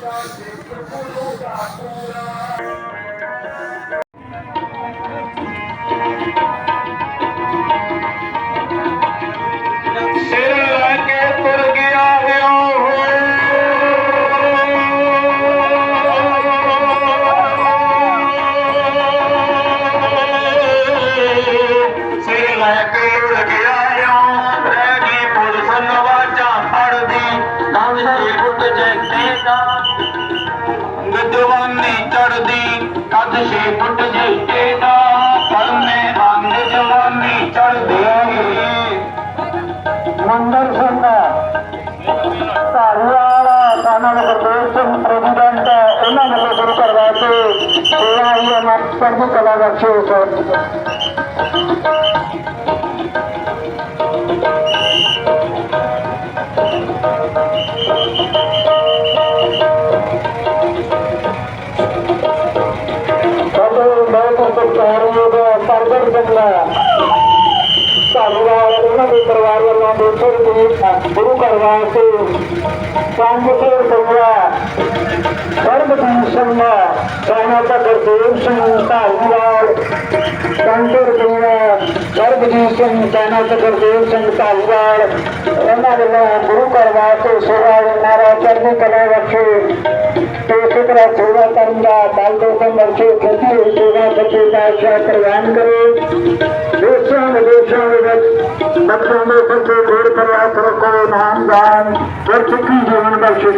ਸਿਰ ਗੁਰਦੇਵ ਸਿੰਘ ਪ੍ਰੈਜ਼ੀਡੈਂਟ ਇਹਨਾਂ ਵੱਲੋਂ ਗੁਰੂ ਘਰ ਵਾਸਤੇ ਸੇਵਾ ਆਈ ਹੈ ਮਾਸਟਰ ਦੀ ਕਲਾ ਬਖਸ਼ੋ ਸਰ ਸਾਡੇ ਬਹੁਤ ਸਤਿਕਾਰਯੋਗ ਸਰਦਰ ਸਿੰਘ ਧੰਨਵਾਦ। ਉਹਨਾਂ ਦੇ ਪਰਿਵਾਰ ਵੱਲੋਂ 200 ਰੁਪਏ ਗੁਰੂ ਘਰ ਵਾਸਤੇ 500 ਰੁਪਇਆ ਸਰਬਜੀਤ ਸਿੰਘ ਸਾਨਾ ਗੁਰਦੇਵ ਸਿੰਘ ਧਾਲੀਵਾਲ 500 ਰੁਪਇਆ ਸਰਬਜੀਤ ਸਿੰਘ ਸਾਨਾ ਗੁਰਦੇਵ ਸਿੰਘ ਧਾਲੀਵਾਲ ਉਹਨਾਂ ਵੱਲੋਂ ਗੁਰੂ ਘਰ ਵਾਸਤੇ ਸੇਵਾ ਦੇ ਮਹਾਰਾਜ ਚੜ੍ਹਦੀ ਕਲਾ ਬਖਸ਼ੇ ਤੇ ਇਸੇ ਤਰ੍ਹਾਂ ਸੇਵਾ ਕਰਨ ਦਾ ਬਲ ਦੇ ਕੇ ਮਰਸ਼ੇ ਖੇਤੀ ਸੇਵਾ ਸੱਚੇ ਪਾਤਸ਼ਾਹ ਪ੍ਰਵਾਨ ਕਰੇ। ਦੇਸ਼ਾਂ ਵਿਦੇਸ਼ਾਂ ਦੇ ਵਿੱਚ ਬੱਚਿਆਂ ਦੇ ਸੱਚੇ ਢੇਰ ਪ੍ਰਵਾਸ ਰੱਖੋ ਨਾਮ ਦਾਨ ਗੁਰਸਿੱਖੀ ਜੀਵਨ ਬਖਸ਼ੇ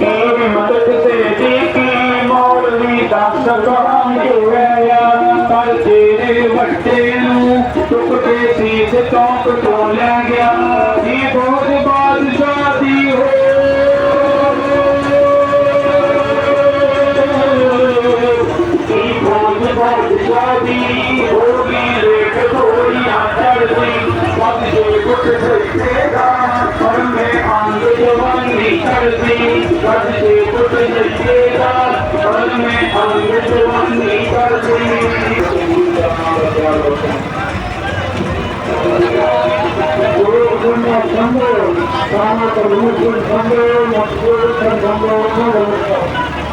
ਤੇਰੀ ਮਦਦ ਤੇ ਦੇਖੀ ਮੌਲਵੀ ਦਸ ਕਹਾਂ ਹੋਇਆ ਪਰ ਤੇਰੇ ਵੱਟੇ ਨੂੰ ਟੁੱਟ ਕੇ ਸੀਸ ਤੋਂ ਪਟੋਲਿਆ ਗਿਆ। ਇਹ ਬਹੁਤ ਬਾਦਸ਼ਾਹ ਬਾਦਸ਼ਾਹ ਦੀ ਹੋ ਗਈ ਰੇਖ ਥੋੜੀਆਂ ਚੜਦੀ ਪੱਤ ਦੇ ਗੁੱਟ ਸੱਚੇਗਾ ਪਰ ਮੈਂ ਅੰਗ ਜਵਾਨੀ ਚੜਦੀ ਪੱਤ ਦੇ ਗੁੱਟ ਸੱਚੇਗਾ ਪਰ ਮੈਂ ਅੰਗ ਜਵਾਨੀ ਚੜਦੀ ਗੁਰੂ ਗੁਰੂ ਸੰਗੋ ਸਾਮਾ ਕਰਮੁਖ ਸੰਗੋ ਮਸੂਰ ਸੰਗੋ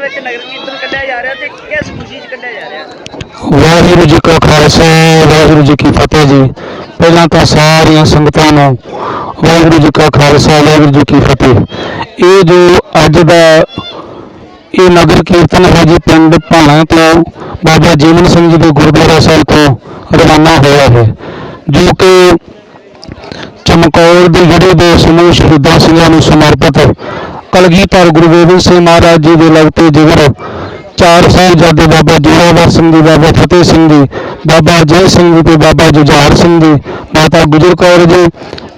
ਵਿੱਚ ਨਗਰ ਕੀਰਤਨ ਕੱਢਿਆ ਜਾ ਰਿਹਾ ਤੇ ਕਿਸ ਖੁਸ਼ੀ 'ਚ ਕੱਢਿਆ ਜਾ ਰਿਹਾ? ਵਾਹਿਗੁਰੂ ਜੀ ਕਾ ਖਾਲਸਾ, ਵਾਹਿਗੁਰੂ ਜੀ ਕੀ ਫਤਿਹ ਜੀ। ਪਹਿਲਾਂ ਤਾਂ ਸਾਰੀਆਂ ਸੰਗਤਾਂ ਨੂੰ ਵਾਹਿਗੁਰੂ ਜੀ ਕਾ ਖਾਲਸਾ, ਵਾਹਿਗੁਰੂ ਜੀ ਕੀ ਫਤਿਹ। ਇਹ ਜੋ ਅੱਜ ਦਾ ਇਹ ਨਗਰ ਕੀਰਤਨ ਹੈ ਜੀ, ਪਿੰਡ ਭਾਣਾ ਤੋਂ ਬਾਬਾ ਜੀਵਨ ਸਿੰਘ ਜੀ ਦੇ ਗੁਰਦੁਆਰਾ ਸਾਹਿਬ ਤੋਂ ਰਵਾਨਾ ਹੋਇਆ ਹੈ, ਜੋ ਕਿ ਚਮਕੌਰ ਦੀ ਜਿਹੜੇ ਦੇ ਸਮੂਹ ਸ਼ਹੀਦਾਂ ਸਿੰਘਾਂ ਨੂੰ ਸਮਰਪਿਤ ਕਲਗੀਧਰ ਗੁਰੂ ਗੋਬਿੰਦ ਸਿੰਘ ਮਹਾਰਾਜ ਜੀ ਦੇ ਲਗਤੇ ਜਿਗਰ ਚਾਰ ਸਾਹਿਬਜ਼ਾਦੇ ਬਾਬਾ ਜੋਰਾਵਰ ਸਿੰਘ ਜੀ, ਬਾਬਾ ਫਤਿਹ ਸਿੰਘ ਜੀ, ਬਾਬਾ ਜੈ ਸਿੰਘ ਜੀ ਤੇ ਬਾਬਾ ਜੁਝਾਰ ਸਿੰਘ ਜੀ, ਮਾਤਾ ਗੁਜਰ ਕੌਰ ਜੀ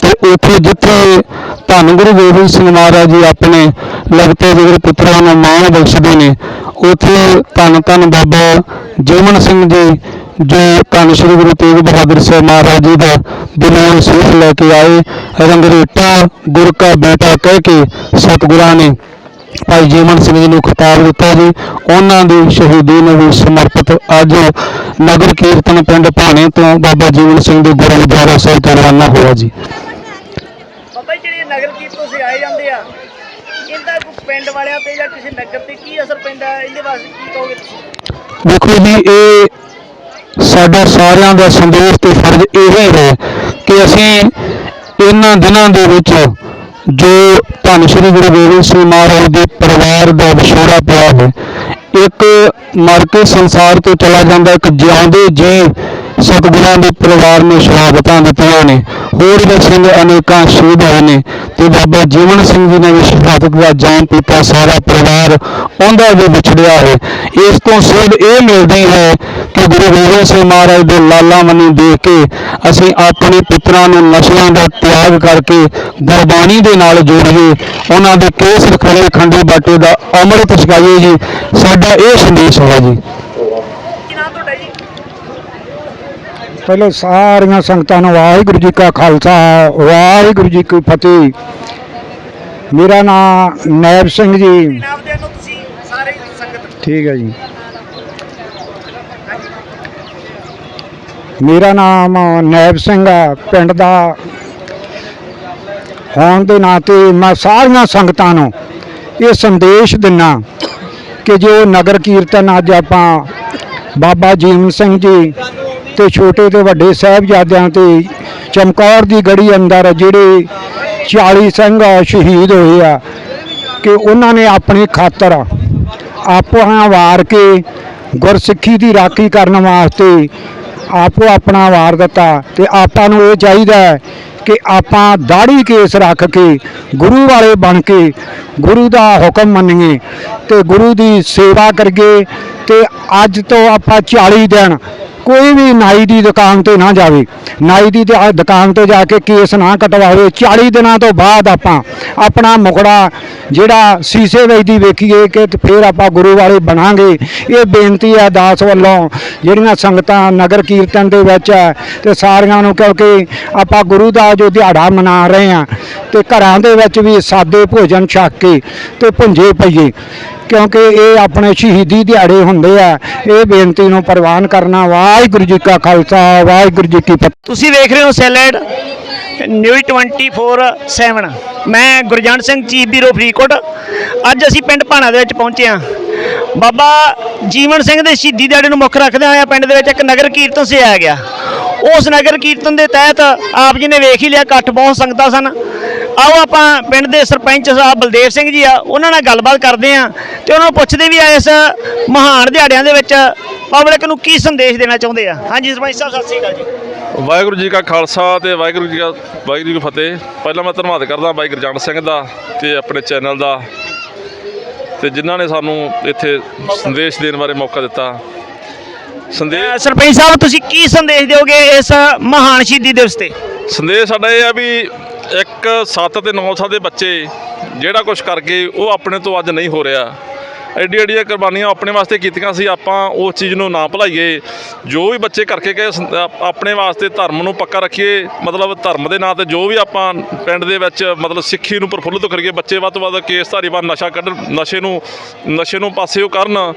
ਤੇ ਉੱਥੇ ਜਿੱਥੇ ਧੰਨ ਗੁਰੂ ਗੋਬਿੰਦ ਸਿੰਘ ਮਹਾਰਾਜ ਜੀ ਆਪਣੇ ਲਗਤੇ ਜਿਗਰ ਪੁੱਤਰਾਂ ਨੂੰ ਮਾਣ ਬਖਸ਼ਦੇ ਨੇ, ਉੱਥੇ ਧੰਨ ਧੰਨ ਬਾਬਾ ਜੀਵਨ ਸਿੰਘ ਜੀ, ਜੋ ਧੰਨ ਸ਼੍ਰੀ ਗੁਰੂ ਤੇਗ ਬਹਾਦਰ ਸਾਹਿਬ ਮਹਾਰਾਜ ਜੀ ਦਾ ਦਿਲੋਂ ਸੀਖ ਲੈ ਕੇ ਆਏ, ਰੰਗਰੇਟਾ ਗੁਰ ਕਾ ਬੇਟਾ ਕਹਿ ਕੇ ਸਤਿਗੁਰਾਂ ਨੇ ਭਾਈ ਜੀਵਨ ਸਿੰਘ ਜੀ ਨੂੰ ਖਿਤਾਬ ਦਿੱਤਾ ਜੀ। ਉਹਨਾਂ ਦੀ ਸ਼ਹੀਦੀ ਨੂੰ ਵੀ ਸਮਰਪਿਤ ਅੱਜ ਨਗਰ ਕੀਰਤਨ ਪਿੰਡ ਭਾਣੇ ਤੋਂ ਬਾਬਾ ਜੀਵਨ ਸਿੰਘ ਦੇ ਗੁਰਦੁਆਰਾ ਸਾਹਿਬ ਤੋਂ ਰਵਾਨਾ ਹੋਇਆ ਜੀ। ਬਾਬਾ ਜੀ ਜਿਹੜੇ ਨਗਰ ਕੀਰਤਨ ਸੇ ਆਏ ਜਾਂਦੇ ਆ ਇਹਦਾ ਕੋਈ ਪਿੰਡ ਵਾਲਿਆਂ ਤੇ ਜਾਂ ਕਿਸੇ ਨਗਰ ਤੇ ਕੀ ਅਸਰ ਪੈਂਦਾ ਇਹਦੇ ਵਾਸਤੇ ਕੀ ਕਹੋਗੇ ਤੁਸੀਂ? ਦੇਖੋ ਜੀ ਇਹ ਸਾਡਾ ਸਾਰਿਆਂ ਦਾ ਸੰਦੇਸ਼ ਤੇ ਫਰਜ਼ ਇਹ ਹੈ ਕਿ ਅਸੀਂ ਇਹਨਾਂ ਦਿਨਾਂ ਦੇ ਵਿੱਚ ਜੋ ਧੰਨ ਸ਼੍ਰੀ ਗੁਰੂ ਗੋਬਿੰਦ ਸਿੰਘ ਮਹਾਰਾਜ ਦੇ ਪਰਿਵਾਰ ਦਾ ਵਿਛੋੜਾ ਪਿਆ ਹੈ, ਇੱਕ ਮਰ ਕੇ ਸੰਸਾਰ ਤੋਂ ਚਲਾ ਜਾਂਦਾ, ਇੱਕ ਜਿਉਂਦੇ ਜੀ ਸਤਿਗੁਰਾਂ ਦੇ ਪਰਿਵਾਰ ਨੂੰ ਸ਼ਹਾਦਤਾਂ ਦਿੱਤੀਆਂ ਨੇ। ਹੋਰ ਵੀ ਸਿੰਘ ਅਨੇਕਾਂ ਸ਼ਹੀਦ ਹੋਏ ਨੇ। ਤੇ ਬਾਬਾ ਜੀਵਨ ਸਿੰਘ ਜੀ ਨੇ ਵੀ ਸ਼ਹਾਦਤ ਦਾ ਜਾਮ ਪੀਤਾ। ਸਾਰਾ ਪਰਿਵਾਰ ਉਹਦਾ ਵੀ ਵਿਛੜਿਆ ਹੈ। ਇਸ ਤੋਂ ਸੇਧ ਇਹ ਮਿਲਦੀ ਹੈ ਕਿ ਗੁਰੂ ਗੋਬਿੰਦ ਸਿੰਘ ਮਹਾਰਾਜ ਦੇ ਲਾਲਾਂ ਮਨੀ ਦੇਖ ਕੇ ਅਸੀਂ ਆਪਣੇ ਪੁੱਤਰਾਂ ਨੂੰ ਨਸ਼ਿਆਂ ਦਾ ਤਿਆਗ ਕਰਕੇ ਗੁਰਬਾਣੀ ਦੇ ਨਾਲ ਜੋੜੀਏ। ਉਹਨਾਂ ਦੇ ਕੇਸ ਰਖੜੇ ਖੰਡੇ ਬਾਟੇ ਦਾ ਅੰਮ੍ਰਿਤ ਛਕਾਈਏ ਜੀ। ਸਾਡਾ ਇਹ ਸੰਦੇਸ਼ ਹੈ ਜੀ ਕੀ ਨਾਮ ਤੁਹਾਡਾ ਜੀ ਪਹਿਲਾਂ ਸਾਰੀਆਂ ਸੰਗਤਾਂ ਨੂੰ ਵਾਹਿਗੁਰੂ ਜੀ ਕਾ ਖਾਲਸਾ, ਵਾਹਿਗੁਰੂ ਜੀ ਕੀ ਫਤਿਹ। ਮੇਰਾ ਨਾਮ ਨੈਬ ਸਿੰਘ ਜੀ। ਠੀਕ ਹੈ ਜੀ। ਮੇਰਾ ਨਾਮ ਨੈਬ ਸਿੰਘ ਆ, ਪਿੰਡ ਦਾ। ਹੋਣ ਦੇ ਨਾਤੇ ਮੈਂ ਸਾਰੀਆਂ ਸੰਗਤਾਂ ਨੂੰ ਇਹ ਸੰਦੇਸ਼ ਦਿੰਨਾ ਕਿ ਜੋ ਨਗਰ ਕੀਰਤਨ ਅੱਜ ਆਪਾਂ ਬਾਬਾ ਜੀਵਨ ਸਿੰਘ ਜੀ ਤੇ ਛੋਟੇ ਤੇ ਵੱਡੇ ਸਾਹਿਬਜ਼ਾਦਿਆਂ ਤੇ ਚਮਕੌਰ ਦੀ ਗੜੀ ਅੰਦਰ ਜਿਹੜੇ 40 ਸਿੰਘ ਸ਼ਹੀਦ ਹੋਏ ਆ, ਕਿ ਉਹਨਾਂ ਨੇ ਆਪਣੀ ਖਾਤਰ ਆਪੋ ਵਾਰ ਕੇ ਗੁਰਸਿੱਖੀ ਦੀ ਰਾਖੀ ਕਰਨ ਵਾਸਤੇ ਆਪੋ ਆਪਣਾ ਵਾਰ ਦਿੱਤਾ ਤੇ ਆਪਾਂ ਨੂੰ ਇਹ ਚਾਹੀਦਾ ਕਿ ਆਪਾਂ ਦਾੜੀ ਕੇਸ ਰੱਖ ਕੇ ਗੁਰੂ ਵਾਲੇ ਬਣ ਕੇ ਗੁਰੂ ਦਾ ਹੁਕਮ ਮੰਨੀਏ ਤੇ ਗੁਰੂ ਦੀ ਸੇਵਾ ਕਰੀਏ ਤੇ ਅੱਜ ਤੋਂ ਆਪਾਂ 40 ਦਿਨ ਕੋਈ ਵੀ ਨਾਈ ਦੀ ਦੁਕਾਨ ਤੇ ਨਾ ਜਾਵੇ। ਨਾਈ ਦੀ ਦੁਕਾਨ ਤੇ ਜਾ ਕੇ ਕੇਸ ਨਾ ਕਟਵਾਵੇ। 40 ਦਿਨਾਂ ਤੋਂ ਬਾਅਦ ਆਪਾਂ ਆਪਣਾ ਮੁਕੜਾ ਜਿਹੜਾ ਸੀਸੇ ਵਿੱਚ ਦੀ ਵੇਖੀਏ ਕਿ ਫਿਰ ਆਪਾਂ ਗੁਰੂ ਵਾਲੇ ਬਣਾਂਗੇ। ਇਹ ਬੇਨਤੀ ਹੈ ਦਾਸ ਵੱਲੋਂ ਜਿਹੜੀਆਂ ਸੰਗਤਾਂ ਨਗਰ ਕੀਰਤਨ ਦੇ ਵਿੱਚ ਹੈ ਤੇ ਸਾਰਿਆਂ ਨੂੰ ਕਿਉਂਕਿ ਆਪਾਂ ਗੁਰੂ ਦਾ ਜੋ ਦਿਹਾੜਾ ਮਨਾ ਰਹੇ ਹਾਂ ਤੇ ਘਰਾਂ ਦੇ ਵਿੱਚ ਵੀ ਸਾਦੇ ਭੋਜਨ ਛੱਕ ਕੇ ਤੇ ਭੁੰਜੇ ਪਈਏ। ਕਿਉਂਕਿ ਇਹ ਆਪਣੇ ਸ਼ਹੀਦੀ ਦਿਹਾੜੇ ਹੁੰਦੇ ਆ। ਇਹ ਬੇਨਤੀ ਨੂੰ ਪ੍ਰਵਾਨ ਕਰਨਾ ਵਾਹਿਗੁਰੂ ਜੀ ਕਾ ਖਾਲਸਾ, ਵਾਹਿਗੁਰੂ ਜੀ ਕੀ ਫਤਿਹ। ਤੁਸੀਂ ਵੇਖ ਰਹੇ ਹੋ ਸੈਲਡ ਨਿਊਜ਼ 24/7 ਮੈਂ ਗੁਰਜੰਟ ਸਿੰਘ, ਚੀਫ ਬੀਰੋ ਫਰੀਦਕੋਟ। ਅੱਜ ਅਸੀਂ ਪਿੰਡ ਭਾਣਾ ਦੇ ਵਿੱਚ ਪਹੁੰਚੇ ਹਾਂ। ਬਾਬਾ ਜੀਵਨ ਸਿੰਘ ਦੇ ਸ਼ਹੀਦੀ ਦਿਹਾੜੇ ਨੂੰ ਮੁੱਖ ਰੱਖਦੇ ਹੋਏ ਪਿੰਡ ਦੇ ਵਿੱਚ ਇੱਕ ਨਗਰ ਕੀਰਤਨ ਸੇ ਆ ਗਿਆ। ਉਸ ਨਗਰ ਕੀਰਤਨ ਦੇ ਤਹਿਤ ਆਪ ਜੀ ਨੇ ਵੇਖ ਹੀ ਲਿਆ, ਇਕੱਠ ਬਹੁਤ ਸੰਗਤਾਂ ਸਨ। ਆਓ ਆਪਾਂ ਪਿੰਡ ਦੇ ਸਰਪੰਚ ਸਾਹਿਬ ਬਲਦੇਵ ਸਿੰਘ ਜੀ ਆ ਉਹਨਾਂ ਨਾਲ ਗੱਲਬਾਤ ਕਰਦੇ ਆ ਤੇ ਉਹਨਾਂ ਨੂੰ ਪੁੱਛਦੇ ਵੀ ਆ ਇਸ ਮਹਾਨ ਦਿਹਾੜਿਆਂ ਦੇ ਵਿੱਚ ਪਬਲਿਕ ਨੂੰ ਕੀ ਸੰਦੇਸ਼ ਦੇਣਾ ਚਾਹੁੰਦੇ ਆ? ਹਾਂਜੀ ਸਰਪੰਚ ਸਾਹਿਬ ਸਤਿ ਸ੍ਰੀ ਅਕਾਲ ਜੀ। ਵਾਹਿਗੁਰੂ ਜੀ ਕਾ ਖਾਲਸਾ ਤੇ ਵਾਹਿਗੁਰੂ ਜੀ ਕਾ ਵਾਹਿਗੁਰੂ ਜੀ ਕੀ ਫਤਿਹ। ਪਹਿਲਾਂ ਮੈਂ ਧੰਨਵਾਦ ਕਰਦਾ ਬਾਈ ਗੁਰਜੰਟ ਸਿੰਘ ਦਾ ਤੇ ਆਪਣੇ ਚੈਨਲ ਦਾ ਤੇ ਜਿਨ੍ਹਾਂ ਨੇ ਸਾਨੂੰ ਇੱਥੇ ਸੰਦੇਸ਼ ਦੇਣ ਬਾਰੇ ਮੌਕਾ ਦਿੱਤਾ। ਸੰਦੇਸ਼ ਸਰਪੰਚ ਸਾਹਿਬ ਤੁਸੀਂ ਕੀ ਸੰਦੇਸ਼ ਦਿਓਗੇ ਇਸ ਮਹਾਨ ਸ਼ਹੀਦੀ ਦਿਵਸ ਤੇ? ਸੰਦੇਸ਼ ਸਾਡਾ ਇਹ ਆ ਵੀ ਇੱਕ 7 ਤੇ 9 ਸਾਲ ਦੇ ਬੱਚੇ ਜਿਹੜਾ ਕੁਝ ਕਰਕੇ ਉਹ ਆਪਣੇ ਤੋਂ ਅੱਜ ਨਹੀਂ ਹੋ ਰਿਹਾ। ਐਡੀ ਐਡੀਆਂ ਕੁਰਬਾਨੀਆਂ ਆਪਣੇ ਵਾਸਤੇ ਕੀਤੀਆਂ ਸੀ, ਆਪਾਂ ਉਸ ਚੀਜ਼ ਨੂੰ ਨਾ ਭੁਲਾਈਏ। ਜੋ ਵੀ ਬੱਚੇ ਕਰਕੇ ਗਏ ਆਪਣੇ ਵਾਸਤੇ ਧਰਮ ਨੂੰ ਪੱਕਾ ਰੱਖੀਏ, ਮਤਲਬ ਧਰਮ ਦੇ ਨਾਂ ਤੇ ਜੋ ਵੀ ਆਪਾਂ ਪਿੰਡ ਦੇ ਵਿੱਚ ਮਤਲਬ ਸਿੱਖੀ ਨੂੰ ਪ੍ਰਫੁੱਲਤ ਕਰੀਏ, ਬੱਚੇ ਵੱਧ ਤੋਂ ਵੱਧ ਕੇਸ ਧਾਰੀਵਾਲ ਨਸ਼ਾ ਕੱਢਣ ਨਸ਼ੇ ਨੂੰ ਨਸ਼ੇ ਨੂੰ ਪਾਸੇ ਉਹ ਕਰਨ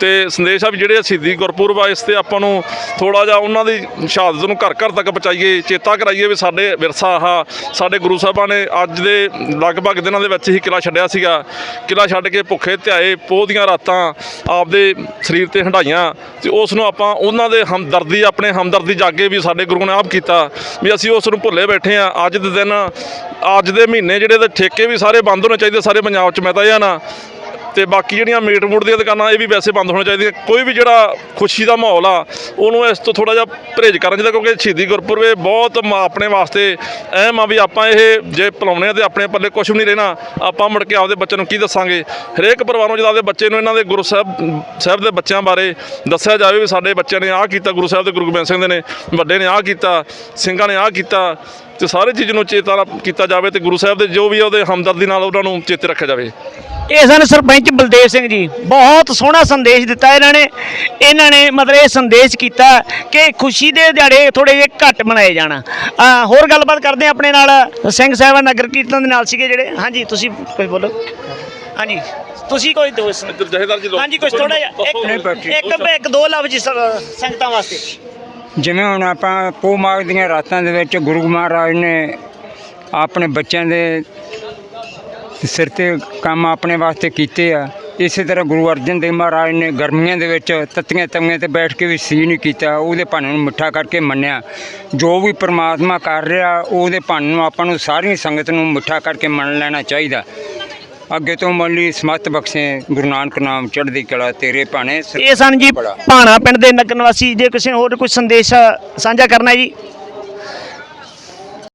ਤੇ ਸੰਦੇਸ਼ ਆ ਵੀ ਜਿਹੜੇ ਸ਼ਹੀਦੀ ਗੁਰਪੁਰਬ ਆ, ਇਸ ਤੇ ਆਪਾਂ ਨੂੰ ਥੋੜਾ ਜਿਹਾ ਉਹਨਾਂ ਦੀ ਸ਼ਹਾਦਤ ਨੂੰ ਘਰ ਘਰ ਤੱਕ ਪਹੁੰਚਾਈਏ, ਚੇਤਾ ਕਰਾਈਏ ਵੀ ਸਾਡੇ ਵਿਰਸਾ ਆਹ, ਸਾਡੇ ਗੁਰੂ ਸਾਹਿਬਾਂ ਨੇ ਅੱਜ ਦੇ ਲਗਭਗ ਦਿਨਾਂ ਦੇ ਵਿੱਚ ਹੀ ਕਿਲਾ ਛੱਡਿਆ ਸੀਗਾ। ਕਿਲਾ ਛੱਡ ਕੇ ਭੁੱਖੇ ਧਿਆਏ ਪੋਹ ਦੀਆਂ ਰਾਤਾਂ ਆਪਦੇ ਸਰੀਰ ਤੇ ਹੰਡਾਈਆਂ ਤੇ ਉਸ ਨੂੰ ਆਪਾਂ ਉਹਨਾਂ ਦੇ ਹਮਦਰਦੀ, ਆਪਣੇ ਹਮਦਰਦੀ ਜਾਗੇ ਵੀ ਸਾਡੇ ਗੁਰੂ ਨੇ ਆਪ ਕੀਤਾ, ਵੀ ਅਸੀਂ ਉਸ ਨੂੰ ਭੁੱਲੇ ਬੈਠੇ ਆ ਅੱਜ ਦੇ ਦਿਨ, ਅੱਜ ਦੇ ਮਹੀਨੇ ਜਿਹੜੇ ਤੇ ਠੇਕੇ ਵੀ ਸਾਰੇ ਬੰਦ ਹੋਣੇ ਚਾਹੀਦੇ, ਸਾਰੇ ਪੰਜਾਬ 'ਚ ਮੈਂ ਤਾਂ ਇਹ ਨਾ ਤੇ ਬਾਕੀ ਜਿਹੜੀਆਂ ਮੀਟ ਮੂਟ ਦੀਆਂ ਦੁਕਾਨਾਂ, ਇਹ ਵੀ ਵੈਸੇ ਬੰਦ ਹੋਣਾ ਚਾਹੀਦੀਆਂ। ਕੋਈ ਵੀ ਜਿਹੜਾ ਖੁਸ਼ੀ ਦਾ ਮਾਹੌਲ ਆ, ਉਹਨੂੰ ਇਸ ਤੋਂ ਥੋੜਾ ਜਿਹਾ ਪਰਹੇਜ਼ ਕਰਨਾ ਚਾਹੀਦਾ, ਕਿਉਂਕਿ ਸ਼ਹੀਦੀ ਗੁਰਪੁਰਬ ਇਹ ਬਹੁਤ ਮ- ਆਪਣੇ ਵਾਸਤੇ ਅਹਿਮ ਆ ਵੀ ਆਪਾਂ ਇਹ ਜੇ ਪਲਾਉਣੇ ਆ ਤੇ ਆਪਣੇ ਪੱਲੇ ਕੁਝ ਵੀ ਨਹੀਂ ਰਹਿਣਾ, ਆਪਾਂ ਮੁੜ ਕੇ ਆਪਦੇ ਬੱਚੇ ਨੂੰ ਕੀ ਦੱਸਾਂਗੇ? ਹਰੇਕ ਪਰਿਵਾਰ ਨੂੰ ਜਦੋਂ ਆਪਦੇ ਬੱਚੇ ਨੂੰ ਇਹਨਾਂ ਦੇ ਗੁਰੂ ਸਾਹਿਬ ਸਾਹਿਬ ਦੇ ਬੱਚਿਆਂ ਬਾਰੇ ਦੱਸਿਆ ਜਾਵੇ ਵੀ ਸਾਡੇ ਬੱਚਿਆਂ ਨੇ ਆਹ ਕੀਤਾ, ਗੁਰੂ ਸਾਹਿਬ ਦੇ ਗੁਰੂ ਗੋਬਿੰਦ ਸਿੰਘ ਦੇ ਨੇ, ਵੱਡੇ ਨੇ ਆਹ ਕੀਤਾ, ਸਿੰਘਾਂ ਨੇ ਆਹ ਕੀਤਾ, ਤੇ ਸਾਰੇ ਚੀਜ਼ ਨੂੰ ਚੇਤਾ ਕੀਤਾ ਜਾਵੇ ਤੇ ਗੁਰੂ ਸਾਹਿਬ ਦੇ ਜੋ ਵੀ ਆ ਉਹਦੇ ਹਮਦਰਦੀ ਨਾਲ ਉਹਨਾਂ ਨੂੰ ਚੇਤੇ ਰੱਖਿਆ ਜਾਵੇ। ਇਹ ਸਨ ਸਰਪੰਚ ਬਲਦੇਵ ਸਿੰਘ ਜੀ। ਬਹੁਤ ਸੋਹਣਾ ਸੰਦੇਸ਼ ਦਿੱਤਾ ਇਹਨਾਂ ਨੇ। ਇਹਨਾਂ ਨੇ ਮਤਲਬ ਇਹ ਸੰਦੇਸ਼ ਕੀਤਾ ਕਿ ਖੁਸ਼ੀ ਦੇ ਦਿਹਾੜੇ ਥੋੜੇ ਜਿਹੇ ਘੱਟ ਮਨਾਏ ਜਾਣ। ਹੋਰ ਗੱਲਬਾਤ ਕਰਦੇ ਹਾਂ ਆਪਣੇ ਨਾਲ ਸਿੰਘ ਸਾਹਿਬਾਨ ਨਗਰ ਕੀਰਤਨ ਦੇ ਨਾਲ ਸੀਗੇ ਜਿਹੜੇ। ਹਾਂਜੀ ਤੁਸੀਂ ਕੁਝ ਬੋਲੋ। ਹਾਂਜੀ ਤੁਸੀਂ ਕੋਈ ਦੋ ਜਹੇਦਾਰ ਜੀ ਹਾਂਜੀ ਕੁਝ ਥੋੜਾ ਜਿਹਾ ਇੱਕ ਇੱਕ ਇੱਕ ਦੋ ਲਫ਼ਜ਼ ਸੰਗਤਾਂ ਵਾਸਤੇ। ਜਿਵੇਂ ਹੁਣ ਆਪਾਂ ਪੋਹ ਮਾਘ ਦੀਆਂ ਰਾਤਾਂ ਦੇ ਵਿੱਚ ਗੁਰੂ ਮਹਾਰਾਜ ਨੇ ਆਪਣੇ ਬੱਚਿਆਂ ਦੇ ਸਿਰ ਤੇ ਕੰਮ ਆਪਣੇ ਵਾਸਤੇ ਕੀਤੇ ਆ। ਇਸੇ ਤਰ੍ਹਾਂ ਗੁਰੂ ਅਰਜਨ ਦੇਵ ਮਹਾਰਾਜ ਨੇ ਗਰਮੀਆਂ ਦੇ ਵਿੱਚ ਤੱਤੀਆਂ ਤਵੀਆਂ ਤੇ ਬੈਠ ਕੇ ਵੀ ਸੀ ਨਹੀਂ ਕੀਤਾ ਉਹਦੇ ਭਣ ਨੂੰ ਮਿੱਠਾ ਕਰਕੇ ਮੰਨਿਆ। ਜੋ ਵੀ ਪ੍ਰਮਾਤਮਾ ਕਰ ਰਿਹਾ ਉਹਦੇ ਭਣ ਨੂੰ ਆਪਾਂ ਨੂੰ ਸਾਰੀ ਸੰਗਤ ਨੂੰ ਮਿੱਠਾ ਕਰਕੇ ਮੰਨ ਲੈਣਾ ਚਾਹੀਦਾ। ਅੱਗੇ ਤੋਂ ਮੰਨ ਲਈ ਸਮਤ ਬਖਸ਼ੇ ਗੁਰੂ ਨਾਨਕ ਨਾਮ ਚੜ੍ਹਦੀ ਕਲਾ ਤੇਰੇ ਭਾਣੇ ਇਹ ਸਨ ਜੀ ਭਾਣਾ ਪਿੰਡ ਦੇ ਨਗਰ ਨਿਵਾਸੀ ਜੇ ਕਿਸੇ ਹੋਰ ਕੋਈ ਸੰਦੇਸ਼ ਸਾਂਝਾ ਕਰਨਾ ਜੀ।